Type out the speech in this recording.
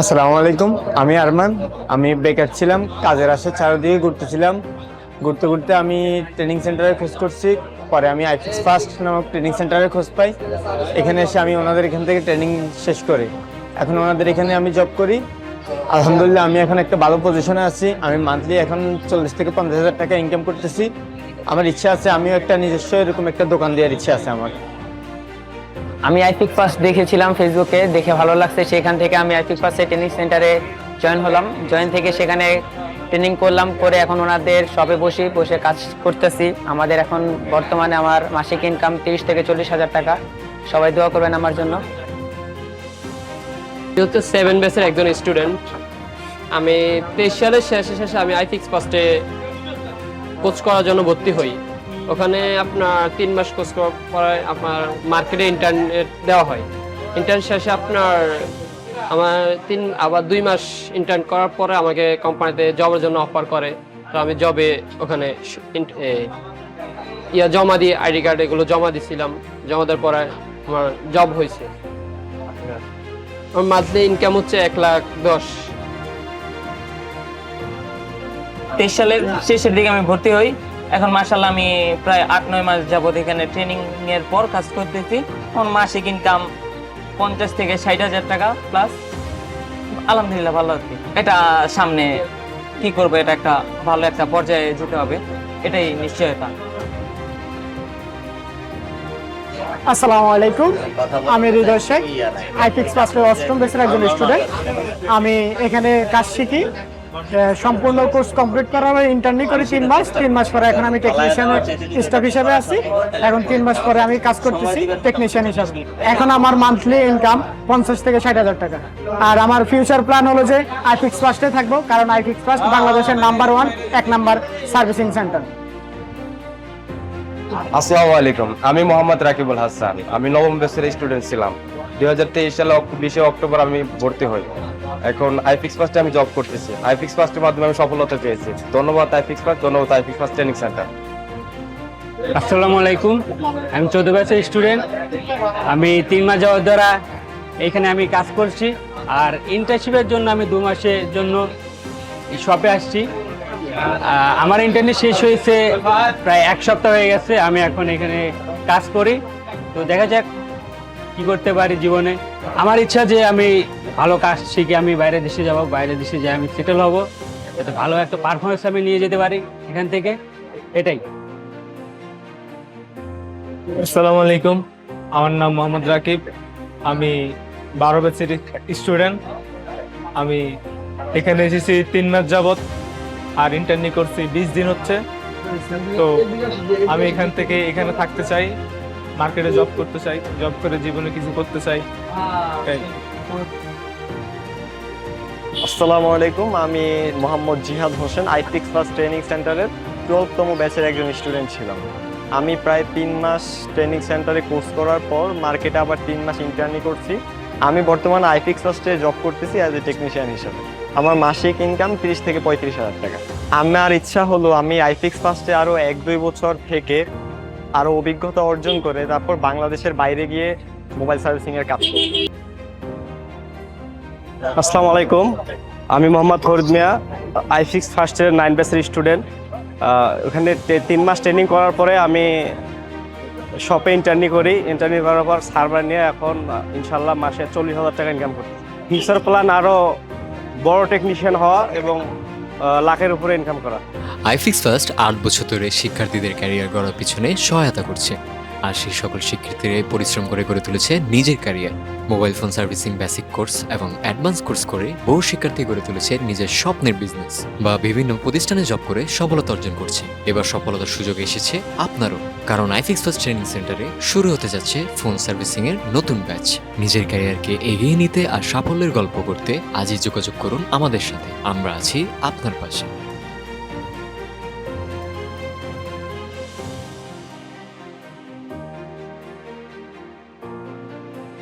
আসসালামু আলাইকুম, আমি আরমান। আমি বেকার ছিলাম, কাজের আসে চারিদিকে ঘুরতেছিলাম। ঘুরতে ঘুরতে আমি ট্রেনিং সেন্টারে খোঁজ করছি, পরে আমি আইফিক্স ফার্স্ট নামক ট্রেনিং সেন্টারে খোঁজ পাই। এখানে এসে আমি ওনাদের এখান থেকে ট্রেনিং শেষ করি। এখন ওনাদের এখানে আমি জব করি। আলহামদুলিল্লাহ, আমি এখন একটা ভালো পজিশনে আছি। আমি মান্থলি এখন চল্লিশ থেকে পঞ্চাশ হাজার টাকা ইনকাম করতেছি। আমার ইচ্ছা আছে, আমিও একটা নিজস্ব এরকম একটা দোকান দেওয়ার ইচ্ছা আছে আমার। আমি আইপিক ফার্স্ট দেখেছিলাম ফেসবুকে, দেখে ভালো লাগছে। সেখান থেকে আমি আইপিক ফার্স্টে ট্রেনিং সেন্টারে জয়েন হলাম। জয়েন থেকে সেখানে ট্রেনিং করলাম, করে এখন ওনাদের সবে বসে বসে কাজ করতেছি। আমাদের এখন বর্তমানে আমার মাসিক ইনকাম তিরিশ থেকে চল্লিশ হাজার টাকা। সবাই দোয়া করবেন আমার জন্য। যেহেতু সেভেন বেসের একজন স্টুডেন্ট আমি তেইশ সালের শেষে শেষে আমি আইফিক্স ফার্স্টে কোচ করার জন্য ভর্তি হই। ওখানে আপনার তিন মাস কোচ করার পরে আপনার মার্কেটে ইন্টারনেট দেওয়া হয়। ইন্টার্ন শেষে আপনার আমার তিন, আবার দুই মাস ইন্টার্ন করার পরে আমাকে কোম্পানিতে জবের জন্য অফার করে। তো আমি জবে ওখানে ইয়া জমা দিয়ে আইডি কার্ড এগুলো জমা দিছিলাম। জমা দেওয়ার পরে আমার জব হয়েছে। আমার মান্থলি ইনকাম হচ্ছে এক লাখ দশ। তেইশ সালের শেষের দিকে আমি ভর্তি হই। এখন মার্শাল্লাহ আমি প্রায় আট, নয় মাস যাবত এখানে ট্রেনিং এর পর কাজ করতেছি। এখন মাসিক ইনকাম পঞ্চাশ থেকে ষাট হাজার টাকা প্লাস আলহামদুলিল্লাহ ভালো আছি। এটা সামনে কি করব, এটা একটা ভালো একটা পর্যায়ে যেতে হবে, এটাই নিশ্চয়তা। আসসালামু আলাইকুম, আমি হৃদয় শেখ আইপিক্স অষ্টম বেসের একজন স্টুডেন্ট আমি এখানে কাজ শিখি। সম্পূর্ণ কোর্স কমপ্লিট করি তিন মাস। তিন মাস পরে এখন আমি টেকনিশিয়ান স্টাফ হিসেবে আছি। এখন তিন মাস পরে আমি কাজ করতেছি টেকনিশিয়ান হিসাবে। এখন আমার মান্থলি ইনকাম পঞ্চাশ থেকে ষাট হাজার টাকা। আর আমার ফিউচার প্ল্যান হলো যে আইপিক্স ফার্স্টে থাকব, কারণ আইপিক্স ফার্স্ট বাংলাদেশের নাম্বার ওয়ান এক নাম্বার সার্ভিসিং সেন্টার আসসালামু আলাইকুম। আমি মোহাম্মদ রাকিবুল হাসান। আমি নবম বেসের স্টুডেন্ট ছিলাম। দুই হাজার তেইশ সালে বিশে অক্টোবর আমি ভর্তি হই। এখন আইফিক্স ফার্স্টে আমি জব করতেছি। আইফিক্স ফার্স্টের মাধ্যমে আমি সফলতা পেয়েছি। ধন্যবাদ আইফিক্স ফার্স্ট ধন্যবাদ আইফিক্স ফার্স্ট ট্রেনিং সেন্টার আসসালামু আলাইকুম। আমি চৌদ্দ ব্যাচের স্টুডেন্ট আমি তিন মাস যাওয়ার দ্বারা এখানে আমি কাজ করছি আর ইন্টার্নশিপের জন্য আমি দু মাসের জন্য শপে আসছি। আমার ইন্টারনেট শেষ হয়েছে প্রায় এক সপ্তাহ হয়ে গেছে, আমি এখন এখানে কাজ করি। তো দেখা যাক কি করতে পারি জীবনে। আমার ইচ্ছা যে আমি ভালো কাজ শিখে আমি বাইরে দেশে যাব বাইরে দেশে যাই আমি সেটেল হব। যাতে ভালো একটা পারফরমেন্স আমি নিয়ে যেতে পারি এখান থেকে। এটাই। আসসালামু আলাইকুম। আমার নাম মোহাম্মদ রাকিব। আমি বারো ব্যাচের স্টুডেন্ট আমি এখানে এসেছি তিন মাস যাবত আর ইন্টারনি করছি বিশ দিন হচ্ছে। তো আমি এখান থেকে এখানে থাকতে চাই মার্কেটে জব করতে চাই জব করে জীবনে কিছু করতে চাই। এটাই। আসসালামু আলাইকুম, আমি মোহাম্মদ জিহাদ হোসেন আইপিক্স ফার্স্ট ট্রেনিং সেন্টারের টুয়েলভতম ব্যাচের একজন স্টুডেন্ট ছিলাম। আমি প্রায় তিন মাস ট্রেনিং সেন্টারে কোর্স করার পর মার্কেটে আবার তিন মাস ইন্টার্নি করছি। আমি বর্তমানে আইপিক্স ফার্স্টে জব করতেছি অ্যাজ এ টেকনিশিয়ান হিসেবে। আমার মাসিক ইনকাম তিরিশ থেকে পঁয়ত্রিশ হাজার টাকা। আমার ইচ্ছা হলো আমি আইপিক্স ফার্স্টে আরও এক দুই বছর থেকে আরও অভিজ্ঞতা অর্জন করে তারপর বাংলাদেশের বাইরে গিয়ে মোবাইল সার্ভিসিংয়ের কাজ করব। আসসালামু আলাইকুম। আমি Mohammad Farid Miah iFix first year nine ব্যাচের স্টুডেন্ট ওখানে তিন মাস ট্রেনিং করার পরে আমি শপে ইন্টার্নি করি। ইন্টার্নি করার পর সার্ভার নিয়ে এখন ইনশাল্লাহ মাসে চল্লিশ হাজার টাকা ইনকাম করি ফিউচার প্ল্যান আরও বড় টেকনিশিয়ান হওয়া এবং লাখের উপরে ইনকাম করা। আইফিক্স ফার্স্ট আট বছর ধরে শিক্ষার্থীদের ক্যারিয়ার গড়ার পিছনে সহায়তা করছে। আর সেই সকল শিক্ষার্থীরাই পরিশ্রম করে গড়ে তুলেছে নিজের career mobile phone servicing basic course এবং অ্যাডভান্স কোর্স করে বহু শিক্ষার্থী গড়ে তুলেছে নিজের স্বপ্নের বিজনেস বা বিভিন্ন প্রতিষ্ঠানে জব করে সফলতা অর্জন করছে। এবার সফলতার সুযোগ এসেছে আপনারও, কারণ আইফিক্স ফার্স্ট ট্রেনিং সেন্টারে শুরু হতে যাচ্ছে ফোন সার্ভিসিং এর নতুন ব্যাচ নিজের ক্যারিয়ারকে এগিয়ে নিতে আর সাফল্যের গল্প করতে আজই যোগাযোগ করুন আমাদের সাথে। আমরা আছি আপনার পাশে।